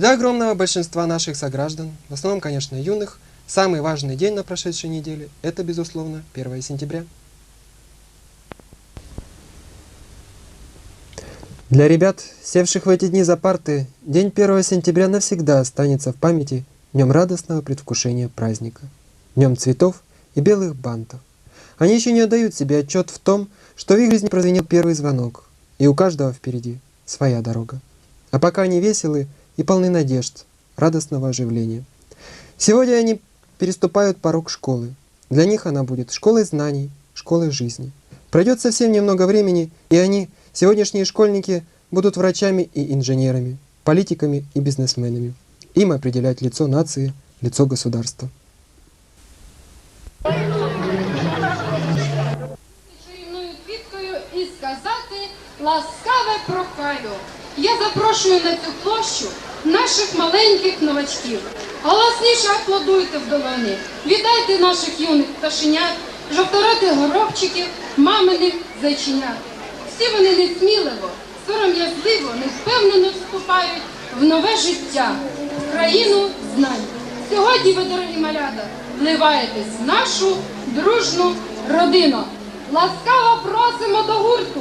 Для огромного большинства наших сограждан, в основном, конечно, юных, самый важный день на прошедшей неделе – это, безусловно, 1 сентября. Для ребят, севших в эти дни за парты, день 1 сентября навсегда останется в памяти днем радостного предвкушения праздника, днем цветов и белых бантов. Они еще не отдают себе отчет в том, что в их жизни прозвенел первый звонок, и у каждого впереди своя дорога. А пока они веселы и полны надежд, радостного оживления. Сегодня они переступают порог школы. Для них она будет школой знаний, школой жизни. Пройдет совсем немного времени, и они, сегодняшние школьники, будут врачами и инженерами, политиками и бизнесменами. Им определять лицо нации, лицо государства. чарівною квіткою і сказати ласкаве прохаю. Я запрошую на цю площу наших маленьких новачків. Голосніше аплодуйте в долоні. Вітайте наших юних пташенят, жовторотих горобчиків, маминих зайченят. Всі вони несміливо, сором'язливо, невпевнено вступають в нове життя, в країну знань. Сьогодні ви, дорогі малята, вливаєтесь в нашу дружну родину. Ласкаво просимо до гурту.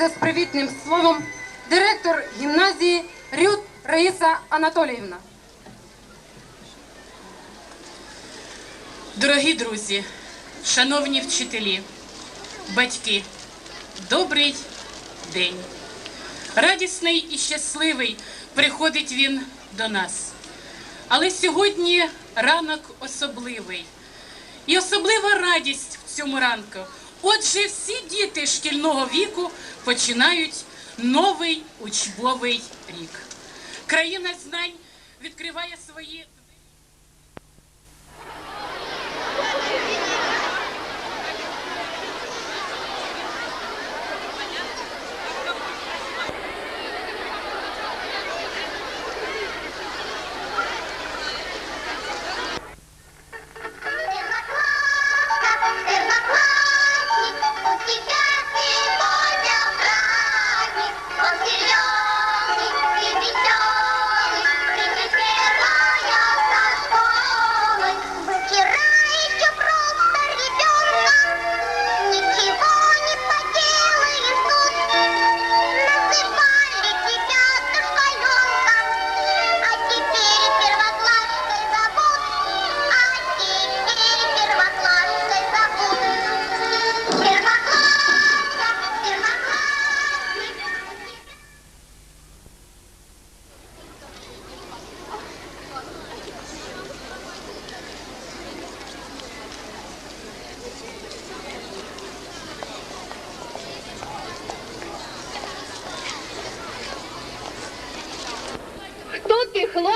Звертається з привітним словом директор гімназії Рют Раїса Анатоліївна. Дорогі друзі, шановні вчителі, батьки, добрий день. Радісний і щасливий приходить він до нас. Але сьогодні ранок особливий. І особлива радість в цьому ранку. Отже, всі діти шкільного віку починають новий учбовий рік. Країна знань відкриває свої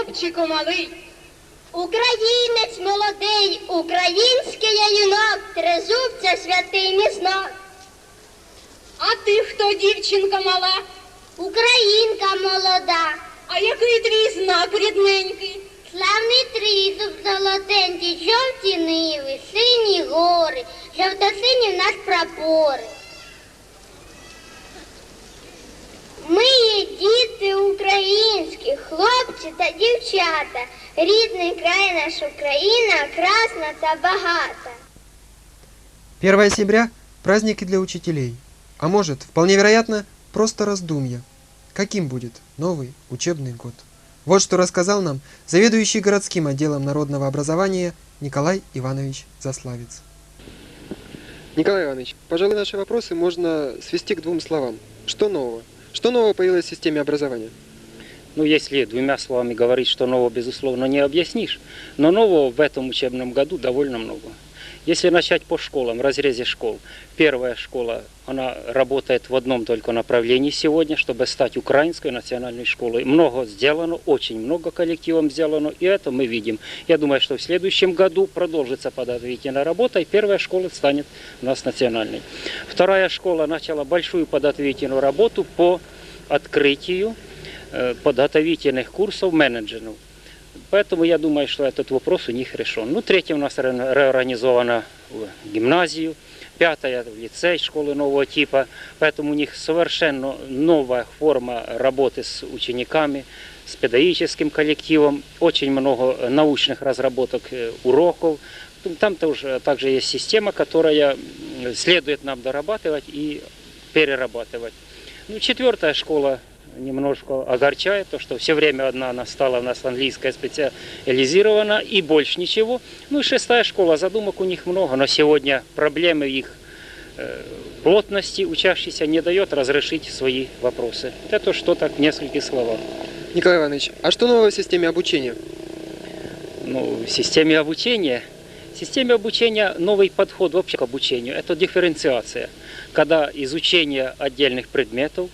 Хлопчику малий? Українець молодий, український я юнак, трезубця святий мізнак. А ти хто, дівчинка мала? Українка молода, А який твій знак рідненький? славний тризуб золотенький, жовті ниви, сині гори, жовто-сині в нас прапори. Ми є діти українські, хлопці та дівчата. Рідний край наш Україна, красна та багата. 1 сентября – праздник и для учителей. А может, вполне вероятно, просто раздумья. Каким будет новый учебный год? Вот что рассказал нам заведующий городским отделом народного образования Николай Иванович Заславец. Николай Иванович, пожалуй, наши вопросы можно свести к двум словам. Что нового? Что нового появилось в системе образования? Ну, если двумя словами говорить, что нового, безусловно, не объяснишь, но нового в этом учебном году довольно много. Если начать по школам, разрезе школ. Первая школа, она работает в одном только направлении сегодня, чтобы стать украинской национальной школой. Много сделано, очень много коллективом сделано, и это мы видим. Я думаю, что в следующем году продолжится подготовительная работа, и первая школа станет у нас национальной. Вторая школа начала большую подготовительную работу по открытию э, подготовительных курсов менеджеров. Поэтому я думаю, что этот вопрос у них решен. Ну, третья у нас ре- реорганизована в гимназию, пятая лицей школы нового типа. Поэтому у них совершенно новая форма работы с учениками, с педагогическим коллективом. Очень много научных разработок, э, уроков. Там тоже также есть система, которая следует нам дорабатывать и перерабатывать. Ну, четвертая школа немножко огорчает, то, что все время одна она стала у нас английская специализирована и больше ничего. Ну и шестая школа, задумок у них много, но сегодня проблемы их э, плотности учащийся не дает разрешить свои вопросы. Это что так в нескольких словах. Николай Иванович, а что нового в системе обучения? ну, в системе обучения. В системе обучения новый подход вообще к обучению – это дифференциация, когда изучение отдельных предметов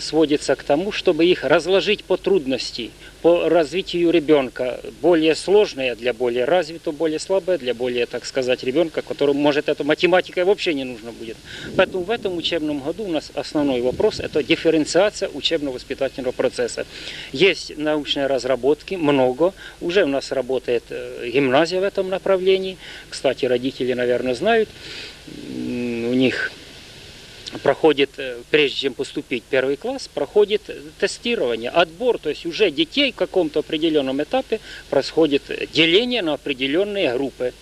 сводится к тому, чтобы их разложить по трудности, по развитию ребенка. Более сложное для более развитого, более слабое для более, так сказать, ребенка, которому, может, эта математика вообще не нужно будет. Поэтому в этом учебном году у нас основной вопрос – это дифференциация учебно-воспитательного процесса. Есть научные разработки, много. Уже у нас работает э, гимназия в этом направлении. Кстати, родители, наверное, знают, у них проходит, э, прежде чем поступить в первый класс, проходит тестирование, отбор, то есть уже детей в каком-то определенном этапе происходит деление на определенные группы,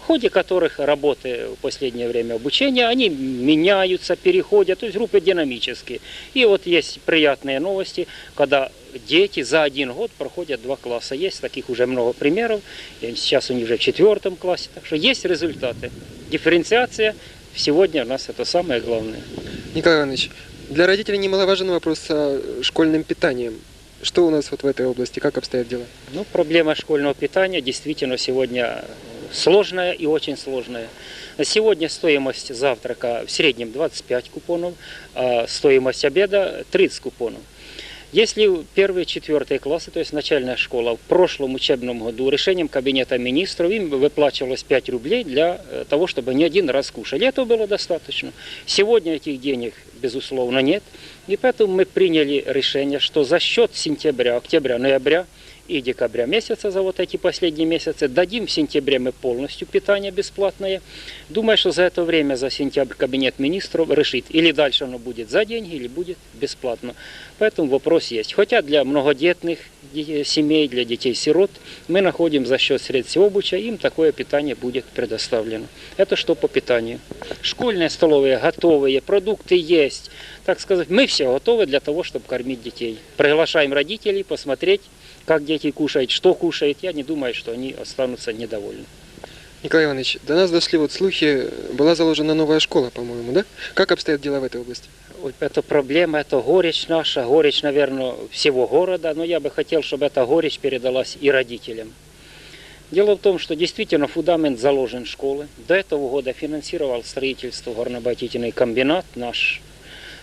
в ходе которых работы в последнее время обучения, они меняются, переходят, то есть группы динамические. И вот есть приятные новости, когда дети за один год проходят два класса. Есть таких уже много примеров, сейчас они уже в четвертом классе, так что есть результаты. Дифференциация сегодня у нас это самое главное. Николай Иванович, для родителей немаловажен вопрос с школьным питанием. Что у нас вот в этой области, как обстоят дела? Ну, проблема школьного питания действительно сегодня сложная и очень сложная. На сегодня стоимость завтрака в среднем 25 купонов, а стоимость обеда 30 купонов. Если первые четвертые классы, то есть начальная школа, в прошлом учебном году решением Кабинета министров им выплачивалось 5 рублей для э, того, чтобы они один раз кушали. Этого было достаточно. Сегодня этих денег, безусловно, нет. И поэтому мы приняли решение, что за счет сентября, октября, ноября и декабря месяца, за вот эти последние месяцы, дадим в сентябре мы полностью питание бесплатное. Думаю, что за это время, за сентябрь, Кабинет министров решит, или дальше оно будет за деньги, или будет бесплатно. Поэтому вопрос есть. Хотя для многодетных де- семей, для детей-сирот, мы находим за счет средств обуча, им такое питание будет предоставлено. Это что по питанию. Школьные столовые готовые, продукты есть. Так сказать, мы все готовы для того, чтобы кормить детей. Приглашаем родителей посмотреть, как дети кушают, что кушают. Я не думаю, что они останутся недовольны. Николай Иванович, до нас дошли вот слухи, была заложена новая школа, по-моему, да? Как обстоят дела в этой области? Это проблема, это горечь наша, горечь, наверное, всего города, но я бы хотел, чтобы эта горечь передалась и родителям. Дело в том, что действительно фундамент заложен школы. До этого года финансировал строительство горнообогатительный комбинат, наш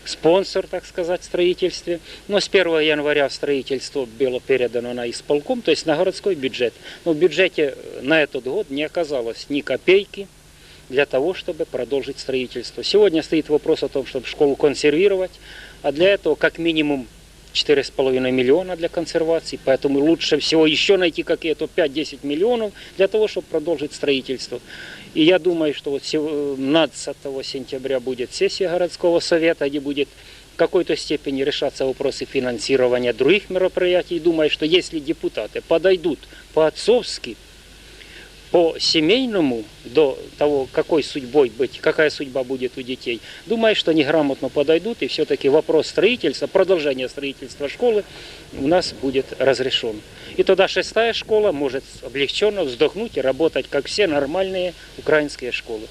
спонсор, так сказать, в строительстве. Но с 1 января строительство было передано на исполком, то есть на городской бюджет. Но в бюджете на этот год не оказалось ни копейки для того, чтобы продолжить строительство. Сегодня стоит вопрос о том, чтобы школу консервировать, а для этого как минимум 4,5 миллиона для консервации, поэтому лучше всего еще найти какие-то 5-10 миллионов для того, чтобы продолжить строительство. И я думаю, что вот сего- 15 сентября будет сессия городского совета, где будет в какой-то степени решаться вопросы финансирования других мероприятий. Думаю, что если депутаты подойдут по-отцовски по семейному, до того, какой судьбой быть, какая судьба будет у детей, думаю, что неграмотно подойдут, и все-таки вопрос строительства, продолжения строительства школы у нас будет разрешен. И тогда шестая школа может облегченно вздохнуть и работать, как все нормальные украинские школы.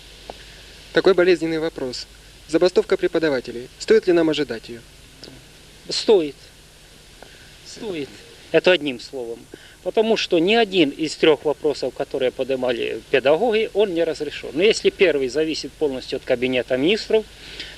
Такой болезненный вопрос. Забастовка преподавателей. Стоит ли нам ожидать ее? Стоит. Стоит. Это одним словом. Потому что ни один из трех вопросов, которые поднимали педагоги, он не разрешен. Но если первый зависит полностью от кабинета министров,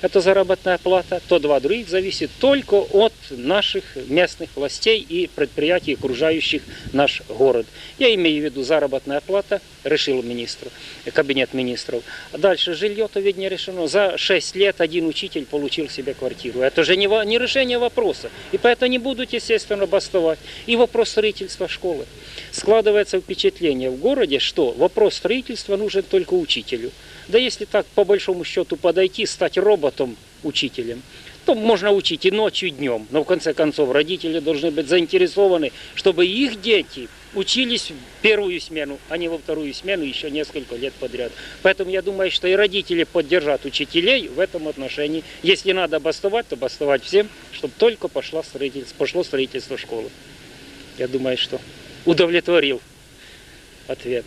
это заработная плата, то два других зависит только от наших местных властей и предприятий, окружающих наш город. Я имею в виду заработная плата, решил министр, кабинет министров. А дальше жилье-то ведь не решено. За 6 лет один учитель получил себе квартиру. Это же не, не решение вопроса. И поэтому не будут, естественно, бастовать. И вопрос строительства школы. Складывается впечатление в городе, что вопрос строительства нужен только учителю. Да если так по большому счету подойти, стать роботом учителем, то можно учить и ночью, и днем. Но в конце концов родители должны быть заинтересованы, чтобы их дети учились в первую смену, а не во вторую смену еще несколько лет подряд. Поэтому я думаю, что и родители поддержат учителей в этом отношении. Если надо бастовать, то бастовать всем, чтобы только пошла строительство, пошло строительство школы. Я думаю, что удовлетворил ответ.